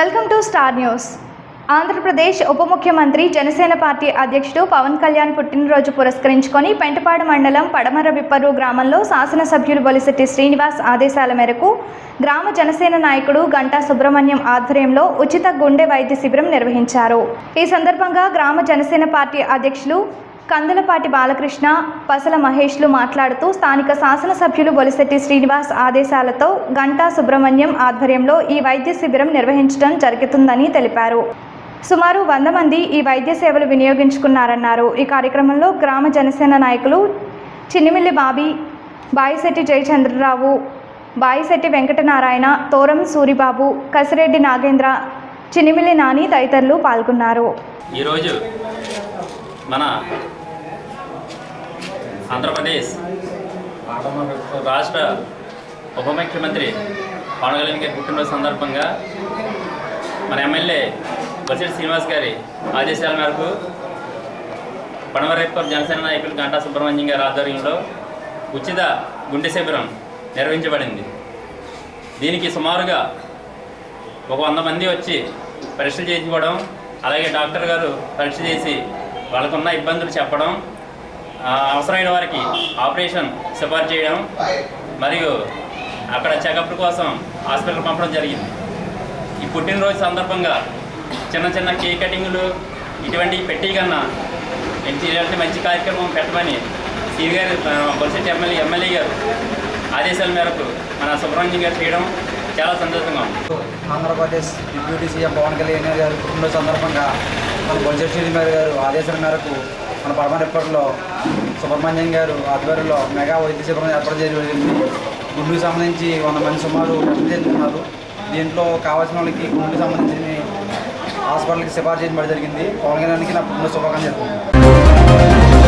Welcome to Star News. Andhra Pradesh ఉప ముఖ్యమంత్రి Janasena party అధ్యక్షుడు పవన్ కళ్యాణ్ పుట్టినరోజు పురస్కరించుకొని పెంటపాడు మండలం పడమర విప్పరు గ్రామంలో శాసనసభ్యులు బొలిశెట్టి శ్రీనివాస్ ఆదేశాల మేరకు గ్రామ జనసేన నాయకుడు గంటా సుబ్రహ్మణ్యం ఆధ్వర్యంలో ఉచిత గుండె వైద్య శిబిరం నిర్వహించారు. ఈ సందర్భంగా గ్రామ జనసేన పార్టీ అధ్యక్షులు కందులపాటి బాలకృష్ణ పసల మహేష్లు మాట్లాడుతూ స్థానిక శాసనసభ్యులు బొలిశెట్టి శ్రీనివాస్ ఆదేశాలతో గంటా సుబ్రహ్మణ్యం ఆధ్వర్యంలో ఈ వైద్య శిబిరం నిర్వహించడం జరుగుతుందని తెలిపారు. సుమారు వంద మంది ఈ వైద్య సేవలు వినియోగించుకున్నారన్నారు. ఈ కార్యక్రమంలో గ్రామ జనసేన నాయకులు చిన్నిమిల్లి బాబీ బాయిశెట్టి జయచంద్రరావు బాయిశెట్టి వెంకటనారాయణ తోరం సూరిబాబు కసిరెడ్డి నాగేంద్ర చిన్నిమిల్లి నాని తదితరులు పాల్గొన్నారు. ఈరోజు మన ఆంధ్రప్రదేశ్. రాష్ట్ర ఉప ముఖ్యమంత్రి పవన్ కళ్యాణ్ గారి పుట్టినరోజు సందర్భంగా మన ఎమ్మెల్యే బొత్సెట్టి శ్రీనివాస్ గారి ఆదేశాల మేరకు పడమరేప్పర్ జనసేన నాయకులు గంటా సుబ్రహ్మణ్యం గారి ఆధ్వర్యంలో ఉచిత గుండె శిబిరం నిర్వహించబడింది. దీనికి సుమారుగా ఒక వంద మంది వచ్చి పరీక్షలు చేయించుకోవడం అలాగే డాక్టర్ గారు పరీక్ష చేసి వాళ్ళకున్న ఇబ్బందులు చెప్పడం అవసరమైన వారికి ఆపరేషన్ సిఫార్సు చేయడం మరియు అక్కడ చెకప్ కోసం హాస్పిటల్ పంపడం జరిగింది. ఈ పుట్టినరోజు సందర్భంగా చిన్న చిన్న కేక్ కటింగ్లు ఇటువంటివి పెట్టి కన్నా మంచి ఇలాంటి మంచి కార్యక్రమం పెట్టమని సీని గారు బొలిసెట్టి ఎమ్మెల్యే ఎమ్మెల్యే గారు ఆదేశాల మేరకు మన సుబ్రహ్మణ్యం గారు చేయడం చాలా సంతోషంగా ఉంది. ఆంధ్రప్రదేశ్ డిప్యూటీ సీఎం పవన్ కళ్యాణ్ గారు కుటుంబ సందర్భంగా మన బొలిశెట్టి గారు ఆదేశాల మేరకు మన పడమరెప్పట్లో సుబ్రహ్మణ్యం గారు ఆధ్వర్యంలో మెగా వైద్య శిబిరం ఏర్పాటు చేయడం జరిగింది. గుండెకు సంబంధించి వంద మంది సుమారు టెస్ట్ చేస్తున్నారు. దీంట్లో కావాల్సిన వాళ్ళకి గుండెకు సంబంధించిన హాస్పిటల్కి సిఫార్సు చేయడం జరిగింది. పవన్ గారికి నా పుట్టినరోజు శుభాకాంక్షలు. చెప్తున్నాను